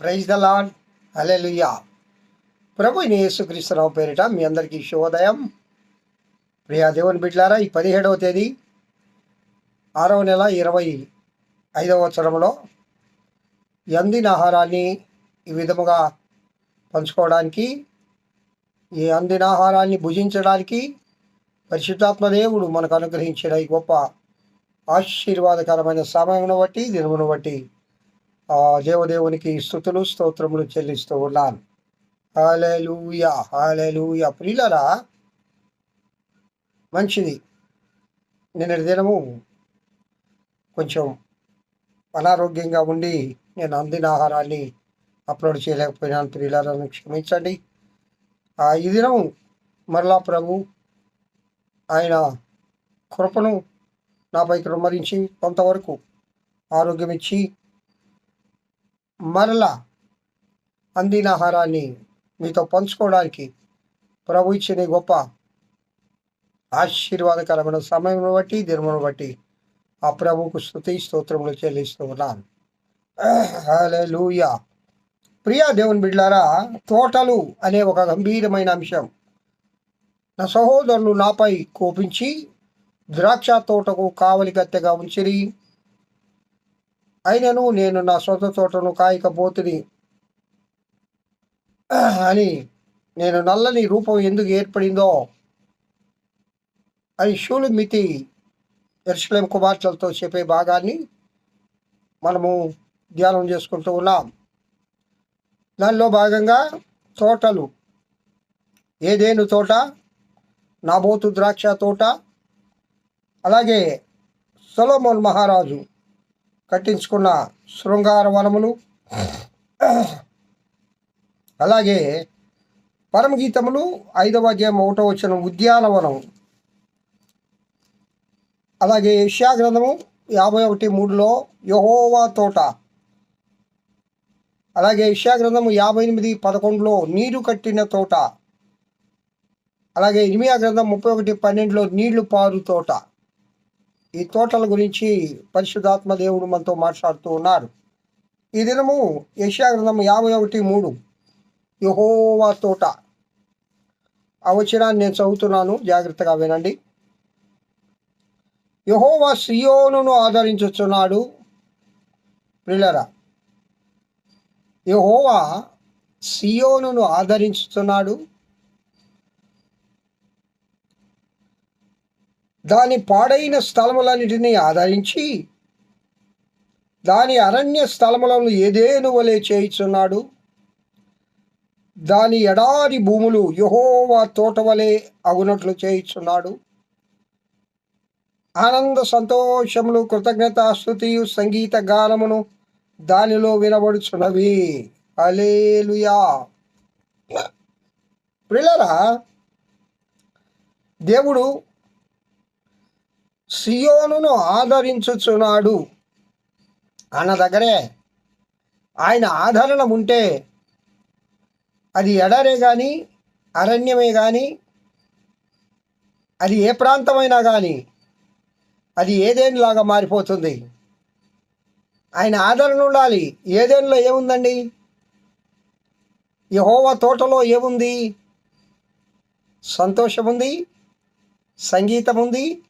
Praise the lord hallelujah ప్రభు యేసుక్రీస్తురావు పేరిట మీ అందరికీ శుభోదయం. ప్రియా దేవుని బిడ్లారా ఈ పదిహేడవ తేదీ ఆరవ నెల ఇరవై ఐదవ సంవత్సరంలో అందిన ఆహారాన్ని ఈ విధముగా పంచుకోవడానికి ఈ అందిన ఆహారాన్ని భుజించడానికి పరిశుద్ధాత్మ దేవుడు మనకు అనుగ్రహించిన ఈ గొప్ప ఆశీర్వాదకరమైన సమయమును బట్టి దినమును బట్టి దేవదేవునికి స్థుతులు స్తోత్రములు చెల్లిస్తూ ఉన్నాను. హాలూయ హాలూయ ప్రియులరా మంచిది నిన్నటి దినము కొంచెం అనారోగ్యంగా ఉండి నేను అందిన ఆహారాన్ని అప్లోడ్ చేయలేకపోయినాను. ప్రియులను క్షమించండి. ఆ ఈ దినం మరలా ప్రభు ఆయన కృపను నాపై కృమరించి కొంతవరకు ఆరోగ్యం ఇచ్చి మరలా అందిన ఆహారాన్ని మీతో పంచుకోవడానికి ప్రభు ఇచ్చిన గొప్ప ఆశీర్వాదకరమైన సమయం బట్టి దినమును బట్టి ఆ ప్రభుకు స్థుతి స్తోత్రములు చెల్లిస్తూ ఉన్నాను. లూయా ప్రియా దేవుని బిడ్లారా తోటలు అనే ఒక గంభీరమైన అంశం. నా సహోదరులు నాపై కోపించి ద్రాక్ష తోటకు కావలి గత్తెగా ఉంచిరి అయినను నేను నా సొంత తోటను కాయకపోతుని. అని నేను నల్లని రూపం ఎందుకు ఏర్పడిందో అని షూలు మితి ఎరుసలేం కుమార్తెలతో చెప్పే భాగాన్ని మనము ధ్యానం చేసుకుంటూ ఉన్నాం. దానిలో భాగంగా తోటలు. ఏదేను తోట? నాబోతు ద్రాక్ష తోట. అలాగే సొలోమోన్ మహారాజు. కట్టించుకున్న శృంగార వనములు. అలాగే పరమగీతములు ఐదవ అధ్యాయం ఒకటో వచ్చిన ఉద్యానవనం అలాగే యష్యా గ్రంథము యాభై ఒకటి మూడులో యహోవా తోట. అలాగే యష్యా గ్రంథము యాభై ఎనిమిది పదకొండులో నీరు కట్టిన తోట. అలాగే ఇనిమియా గ్రంథం ముప్పై ఒకటి పన్నెండులో నీళ్ళు పారు తోట. ఈ తోటల గురించి పరిశుద్ధాత్మ దేవుడు మనతో మాట్లాడుతూ ఉన్నారు. ఈ దినము యశాగ్రంథం యాభై ఒకటి మూడు. యహోవా తోట. ఆ వచనాన్ని నేను చదువుతున్నాను జాగ్రత్తగా వినండి. యహోవా సియోనును ఆదరించుచున్నాడు. ప్రిలరా యహోవా సియోను ఆదరించుతున్నాడు దాని పాడైన స్థలములన్నిటినీ ఆదరించి దాని అరణ్య స్థలములను ఏదేను వలె చేయిచున్నాడు? దాని ఎడారి భూములు యహోవా తోట వలె అగునట్లు చేయిచున్నాడు. ఆనంద సంతోషములు కృతజ్ఞత స్థుతియు సంగీత గానమును దానిలో వినబడుచున్నవి. అలేలుయా ప్రిలరా దేవుడు సియోనును ఆదరించుచున్నాడు. అన్న దగ్గరే ఆయన ఆదరణ ఉంటే అది ఎడరే కానీ అరణ్యమే కానీ అది ఏ ప్రాంతమైనా కానీ అది ఏదేనిలాగా మారిపోతుంది? ఆయన ఆదరణ ఉండాలి. ఏదేనిలో ఏముందండి? యహోవ తోటలో ఏముంది? సంతోషం ఉంది సంగీతం ఉంది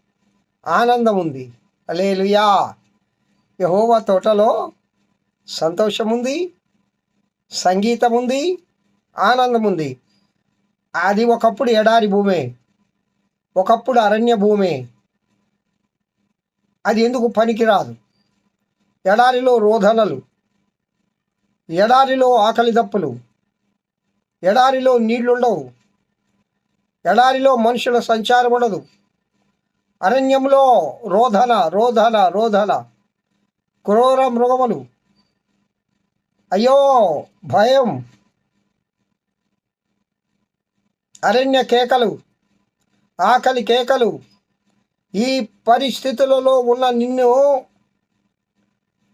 ఆనందం ఉంది అలేలుయా యహోవా తోటలో సంతోషం ఉంది సంగీతం ఉంది ఆనందం ఉంది అది ఒకప్పుడు ఎడారి భూమే ఒకప్పుడు అరణ్య భూమే. అది ఎందుకు పనికిరాదు? ఎడారిలో రోధనలు ఎడారిలో ఆకలి దప్పులు ఎడారిలో నీళ్ళుండవు ఎడారిలో మనుషుల సంచారం ఉండదు అరణ్యంలో రోధన రోధన రోధన. క్రూర మృగములు. అయ్యో భయం. అరణ్య కేకలు ఆకలి కేకలు. ఈ పరిస్థితులలో ఉన్న నిన్ను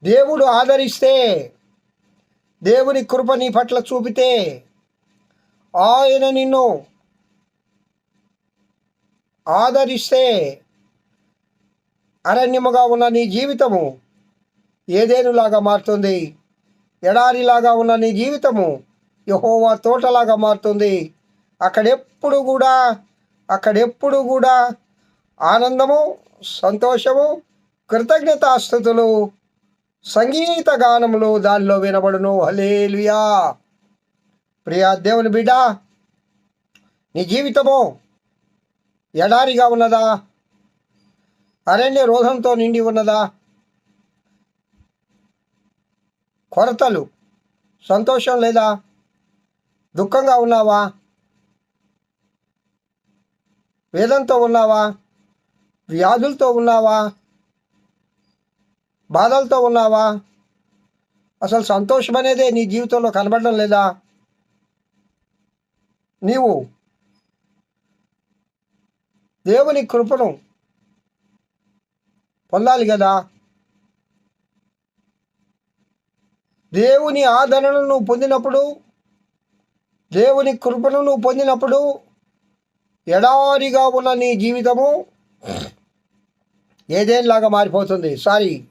దేవుడు ఆదరిస్తే దేవుని కృప నీ పట్ల చూపితే ఆయన నిన్ను ఆదరిస్తే అరణ్యముగా ఉన్న నీ జీవితము ఏదేనులాగా మారుతుంది? ఎడారిలాగా ఉన్న నీ జీవితము యహోవా తోటలాగా మారుతుంది. అక్కడెప్పుడు కూడా అక్కడెప్పుడు కూడా ఆనందము సంతోషము కృతజ్ఞతాస్థుతులు సంగీత గానములు దానిలో వినబడును. హలేలుయా ప్రియా దేవుని బిడ్డ నీ జీవితము ఎడారిగా ఉన్నదా? అరణ్య రోధంతో నిండి ఉన్నదా? కొరతలు సంతోషం లేదా? దుఃఖంగా ఉన్నావా? వేదంతో ఉన్నావా? వ్యాధులతో ఉన్నావా? బాధలతో ఉన్నావా? అసలు సంతోషం అనేదే నీ జీవితంలో కనబడడం లేదా? నీవు దేవుని కృపను పొందాలి కదా? దేవుని ఆదరణను నువ్వు పొందినప్పుడు దేవుని కృపను నువ్వు పొందినప్పుడు ఎడారిగా ఉన్న నీ జీవితము ఏదేలాగా మారిపోతుంది? సారీ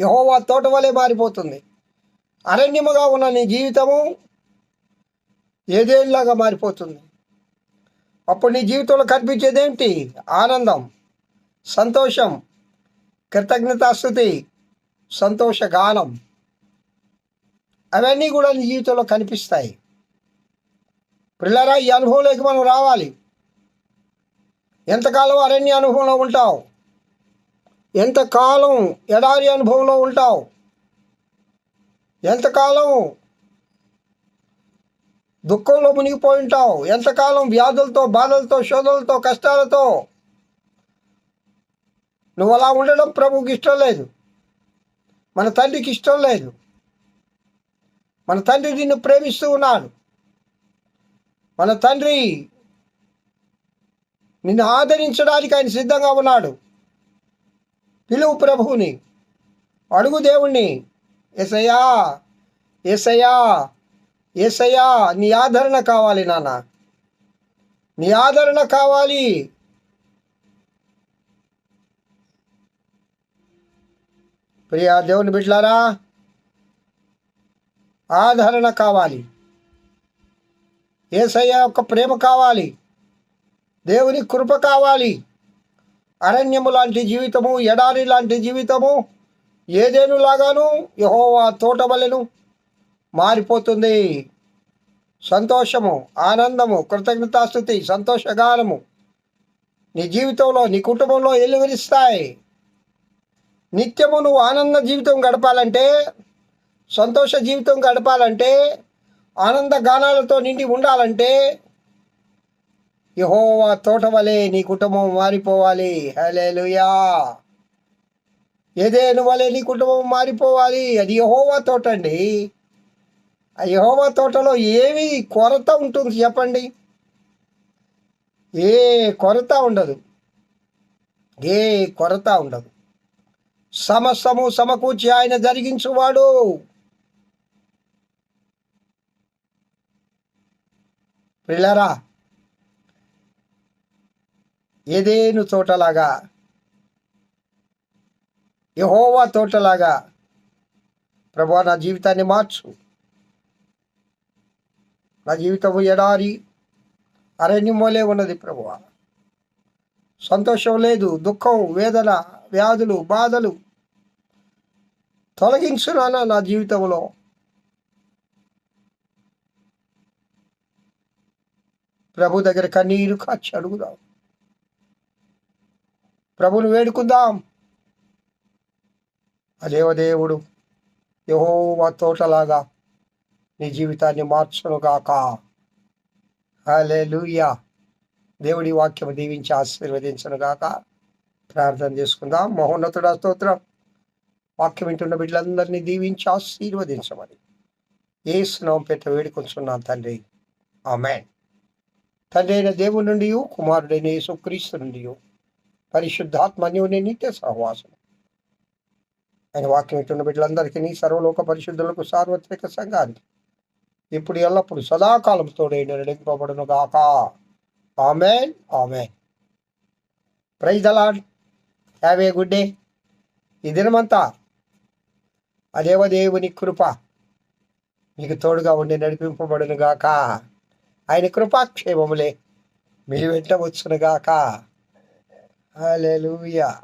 యహోవా తోట వలె మారిపోతుంది. అరణ్యముగా ఉన్న నీ జీవితము ఏదేలాగా మారిపోతుంది? అప్పుడు నీ జీవితంలో కనిపించేదేంటి? ఆనందం సంతోషం కృతజ్ఞతాస్థుతి సంతోషగానం. అవన్నీ కూడా నీ జీవితంలో కనిపిస్తాయి. పిల్లరా ఈ అనుభవంలోకి మనం రావాలి. ఎంతకాలం అరణ్య అనుభవంలో ఉంటావు? ఎంతకాలం ఎడారి అనుభవంలో ఉంటావు? ఎంతకాలం దుఃఖంలో మునిగిపోయి ఉంటావు? ఎంతకాలం వ్యాధులతో బాధలతో శోధలతో కష్టాలతో నువ్వు అలా ఉండడం ప్రభుకి ఇష్టం లేదు. మన తండ్రికి ఇష్టం లేదు. మన తండ్రి నిన్ను ప్రేమిస్తూ ఉన్నాడు. మన తండ్రి నిన్ను ఆదరించడానికి ఆయన సిద్ధంగా ఉన్నాడు. పిలువు ప్రభువుని అడుగు దేవుణ్ణి ఎసయ్యా ఎసయ్యా ఏసయ్యా నీ ఆదరణ కావాలి నాన్న. నీ ఆదరణ కావాలి. ప్రియా దేవుని బిడ్లారా ఆదరణ కావాలి. ఏసయ్య యొక్క ప్రేమ కావాలి. దేవుని కృప కావాలి. అరణ్యము లాంటి జీవితము ఎడారి లాంటి జీవితము ఏదేను లాగాను యహోవా తోటవలెను మారిపోతుంది. సంతోషము ఆనందము కృతజ్ఞతాస్థుతి సంతోషగానము నీ జీవితంలో నీ కుటుంబంలో ఎలువరిస్తాయి నిత్యము నువ్వు ఆనంద జీవితం గడపాలంటే సంతోష జీవితం గడపాలంటే ఆనంద గానాలతో నిండి ఉండాలంటే యహోవా తోట వలె నీ కుటుంబం మారిపోవాలి. హలేలుయా ఏదేను వలె నీ కుటుంబం మారిపోవాలి. అది యహోవా తోట అండి. ఆ యహోవా తోటలో ఏమి కొరత ఉంటుంది చెప్పండి? ఏ కొరత ఉండదు. ఏ కొరత ఉండదు. సమస్తము సమకూర్చి ఆయన జరిగించువాడు. పిల్లరా ఏదేను తోటలాగా? యహోవా తోటలాగా? ప్రభు నా జీవితాన్ని మార్చు. నా జీవితము ఎడారి అరణ్యం వలె ఉన్నది ప్రభు సంతోషం లేదు దుఃఖం వేదన వ్యాధులు బాధలు తొలగించు నా జీవితంలో. ప్రభు దగ్గర కన్నీరు కాచి అడుగుదాం. ప్రభుని వేడుకుందాం. అదేవ దేవుడు యహోవా తోటలాగా నీ జీవితాన్ని మార్చనుగాక. హలే లూయా దేవుడి వాక్యం దీవించి ఆశీర్వదించను గాక ప్రార్థన చేసుకుందాం. మహోన్నతుడ స్తోత్రం. వాక్యం వింటున్న బిడ్డలందరినీ దీవించి ఆశీర్వదించమని. ఏ స్నాం పెట్ట వేడుకొంచున్నాను తండ్రి. ఆమె తండ్రి అయిన దేవుడి నుండి కుమారుడైన యేసుక్రీస్తు నుండి పరిశుద్ధాత్మ నిత్య సహవాసం ఆయన వాక్యం వింటున్న బిడ్డలందరికీ సర్వలోక పరిశుద్ధులకు సార్వత్రిక సంఘానికి ఇప్పుడు ఎల్లప్పుడు సదాకాలం తోడే నడిపింపబడును గాక ఆమెన్. ఆమెన్. ప్రైజ్ అలాంటి హ్యావ్ ఏ గుడ్ డే ఈ దినమంతా అదేవ దేవుని కృప. మీకు తోడుగా ఉండి నడిపింపబడును గాక. ఆయన కృపాక్షేమములే మీ వెంట వచ్చును గాక. హల్లెలూయా.